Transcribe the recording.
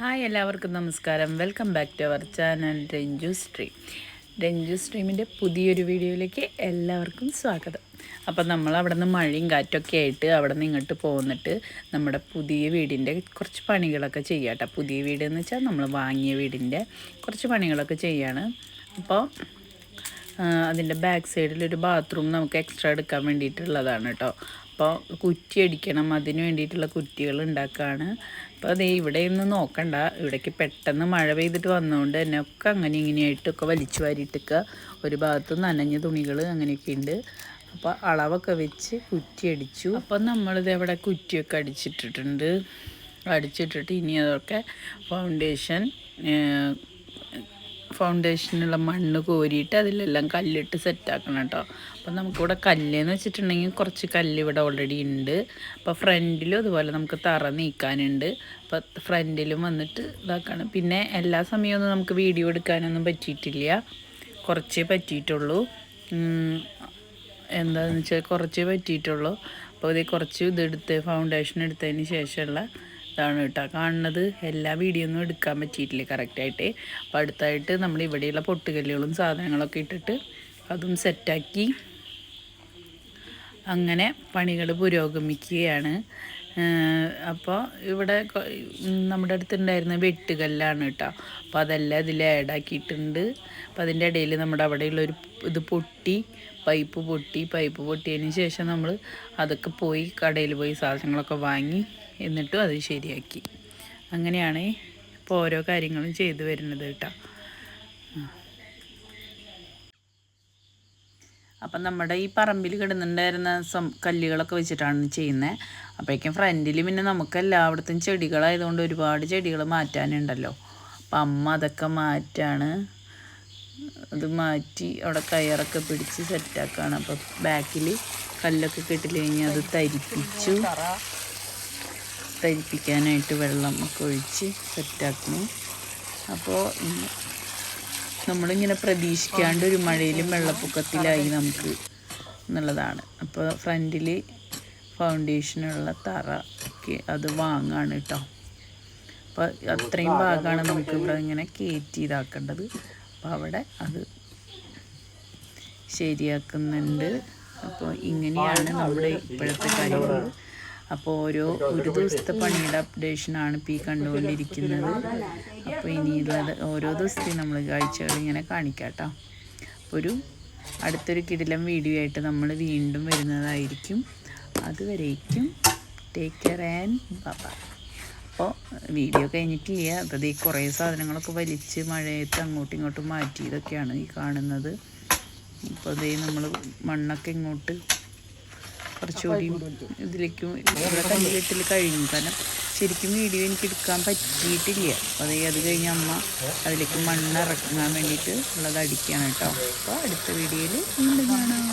Hi എല്ലാവർക്കും നമസ്കാരം. Welcome back to our channel Ranju stream Ranju സ്ട്രീമിന്റെ പുതിയൊരു വീഡിയോയിലേക്ക് എല്ലാവർക്കും സ്വാഗതം. അപ്പം നമ്മൾ അവിടെ നിന്ന് മഴയും കാറ്റൊക്കെ ആയിട്ട് അവിടെ നിന്ന് ഇങ്ങോട്ട് പോന്നിട്ട് നമ്മുടെ പുതിയ വീടിന്റെ കുറച്ച് പണികളൊക്കെ ചെയ്യാട്ടോ പുതിയ വീട് എന്ന് വെച്ചാൽ നമ്മൾ വാങ്ങിയ വീടിന്റെ കുറച്ച് പണികളൊക്കെ ചെയ്യാണ്. അപ്പോൾ അതിന്റെ ബാക്ക് സൈഡിൽ ഒരു ബാത്റൂം നമുക്ക് എക്സ്ട്രാ എടുക്കാൻ വേണ്ടിയിട്ടുള്ളതാണ് കേട്ടോ. അപ്പോൾ കുറ്റി അടിക്കണം അതിന് വേണ്ടിയിട്ടുള്ള കുറ്റികൾ ഉണ്ടാക്കുകയാണ് അപ്പോൾ അതേ ഇവിടെയൊന്നും നോക്കണ്ട ഇവിടേക്ക് പെട്ടെന്ന് മഴ പെയ്തിട്ട് വന്നതുകൊണ്ട് തന്നെ ഒക്കെ അങ്ങനെ ഇങ്ങനെയായിട്ടൊക്കെ വലിച്ചു വാരിയിട്ടൊക്കെ ഒരു ഭാഗത്ത് നനഞ്ഞ തുണികൾ അങ്ങനെയൊക്കെ ഉണ്ട്. അപ്പോൾ അളവൊക്കെ വെച്ച് കുറ്റി അടിച്ചു. അപ്പം നമ്മളിത് ഇവിടെ കുറ്റിയൊക്കെ അടിച്ചിട്ടിട്ടുണ്ട്. അടിച്ചിട്ടിട്ട് ഇനി അതൊക്കെ ഫൗണ്ടേഷൻ ഫൗണ്ടേഷനുള്ള മണ്ണ് കോരിയിട്ട് അതിലെല്ലാം കല്ലിട്ട് സെറ്റാക്കണം കേട്ടോ. അപ്പം നമുക്കിവിടെ കല്ലെന്ന് വെച്ചിട്ടുണ്ടെങ്കിൽ കുറച്ച് കല്ല് ഇവിടെ ഓൾറെഡി ഉണ്ട്. അപ്പോൾ ഫ്രണ്ടിലും അതുപോലെ നമുക്ക് തറ നീക്കാനുണ്ട്. അപ്പോൾ ഫ്രണ്ടിലും വന്നിട്ട് ഇതാക്കണം. പിന്നെ എല്ലാ സമയമൊന്നും നമുക്ക് വീഡിയോ എടുക്കാനൊന്നും പറ്റിയിട്ടില്ല. കുറച്ചേ പറ്റിയിട്ടുള്ളൂ. എന്താണെന്ന് വെച്ചാൽ കുറച്ചേ പറ്റിയിട്ടുള്ളൂ. അപ്പോൾ ഇത് കുറച്ച് ഇതെടുത്ത് ഫൗണ്ടേഷൻ എടുത്തതിന് ശേഷമുള്ള ഇതാണ് കേട്ടോ. കാണുന്നത് എല്ലാ വീഡിയോ ഒന്നും എടുക്കാൻ പറ്റിയിട്ടില്ല കറക്റ്റായിട്ട് അപ്പോൾ അടുത്തായിട്ട് നമ്മൾ ഇവിടെയുള്ള പൊട്ടുകല്ലുകളും സാധനങ്ങളൊക്കെ ഇട്ടിട്ട് അതും സെറ്റാക്കി അങ്ങനെ പണികൾ പുരോഗമിക്കുകയാണ്. അപ്പോൾ ഇവിടെ നമ്മുടെ അടുത്തുണ്ടായിരുന്ന വെട്ടുകല്ലാണ് കേട്ടോ. അപ്പോൾ അതെല്ലാം ഇതിൽ ആഡാക്കിയിട്ടുണ്ട് അപ്പോൾ അതിന്റെ ഇടയിൽ നമ്മുടെ അവിടെയുള്ളൊരു ഇത് പൊട്ടി പൈപ്പ് പൊട്ടി. പൈപ്പ് പൊട്ടിയതിന് ശേഷം നമ്മൾ അതൊക്കെ പോയി കടയിൽ പോയി സാധനങ്ങളൊക്കെ വാങ്ങി എന്നിട്ടും അത് ശരിയാക്കി. അങ്ങനെയാണ് ഇപ്പോൾ ഓരോ കാര്യങ്ങളും ചെയ്തു വരുന്നത് കേട്ടോ. അപ്പം നമ്മുടെ ഈ പറമ്പിൽ കിടന്നുണ്ടായിരുന്ന സം കല്ലുകളൊക്കെ വെച്ചിട്ടാണ് ചെയ്യുന്നത് അപ്പോഴേക്കും ഫ്രണ്ടിൽ പിന്നെ നമുക്ക് എല്ലായിടത്തും ചെടികളായതുകൊണ്ട് ഒരുപാട് ചെടികൾ മാറ്റാനുണ്ടല്ലോ. അപ്പം അമ്മ അതൊക്കെ മാറ്റാണ്. അത് മാറ്റി അവിടെ കയറൊക്കെ പിടിച്ച് സെറ്റാക്കാണ്. അപ്പോൾ ബാക്കിൽ കല്ലൊക്കെ കെട്ടിൽ കഴിഞ്ഞ് അത് തരിപ്പിച്ചു. തരിപ്പിക്കാനായിട്ട് വെള്ളം ഒക്കെ ഒഴിച്ച് സെറ്റാക്കുന്നു. അപ്പോൾ നമ്മളിങ്ങനെ പ്രതീക്ഷിക്കാണ്ട് ഒരു മഴയിലും വെള്ളപ്പൊക്കത്തിലായി നമുക്ക് എന്നുള്ളതാണ്. അപ്പോൾ ഫ്രണ്ടിൽ ഫൗണ്ടേഷനുള്ള തറ ഒക്കെ അത് വാങ്ങാണ് കേട്ടോ അപ്പോൾ അത്രയും ഭാഗമാണ് നമുക്ക് ഇവിടെ ഇങ്ങനെ കയറ്റി ഇതാക്കേണ്ടത്. അപ്പോൾ അവിടെ അത് ശരിയാക്കുന്നുണ്ട്. അപ്പോൾ ഇങ്ങനെയാണ് നമ്മുടെ ഇപ്പോഴത്തെ കാര്യങ്ങൾ. അപ്പോൾ ഓരോ ഒരു ദിവസത്തെ പണിയുടെ അപ്ഡേഷനാണ് ഇപ്പോൾ ഈ കണ്ടുകൊണ്ടിരിക്കുന്നത്. അപ്പോൾ ഇനിയുള്ളത് ഓരോ ദിവസത്തെയും നമ്മൾ കാഴ്ചകൾ ഇങ്ങനെ കാണിക്കാട്ടോ. ഒരു അടുത്തൊരു കിടിലം വീഡിയോ ആയിട്ട് നമ്മൾ വീണ്ടും വരുന്നതായിരിക്കും. അതുവരേക്കും ടേക്ക് കെയർ ആൻഡ് ബബ അപ്പോൾ വീഡിയോ കഴിഞ്ഞിട്ടില്ല അപ്പോൾ ഈ കുറേ സാധനങ്ങളൊക്കെ വലിച്ച് മഴയത്ത് അങ്ങോട്ടും ഇങ്ങോട്ടും മാറ്റി ഇതൊക്കെയാണ് ഈ കാണുന്നത്. ഇപ്പോൾ അതേ നമ്മൾ മണ്ണൊക്കെ ഇങ്ങോട്ട് കുറച്ചുകൂടി ഇതിലേക്കും ഇവിടെ കല്ലുകെട്ടിൽ കഴിഞ്ഞു കാരണം ശരിക്കും വീഡിയോ എനിക്ക് എടുക്കാൻ പറ്റിയിട്ടില്ല. അപ്പോൾ അതേ അത് കഴിഞ്ഞ് അമ്മ അതിലേക്ക് മണ്ണ് ഇറക്കാൻ വേണ്ടിയിട്ട് ഉള്ളത് അടിക്കുകയാണ് കേട്ടോ. അപ്പോൾ അടുത്ത വീഡിയോയിൽ വീണ്ടും കാണാം.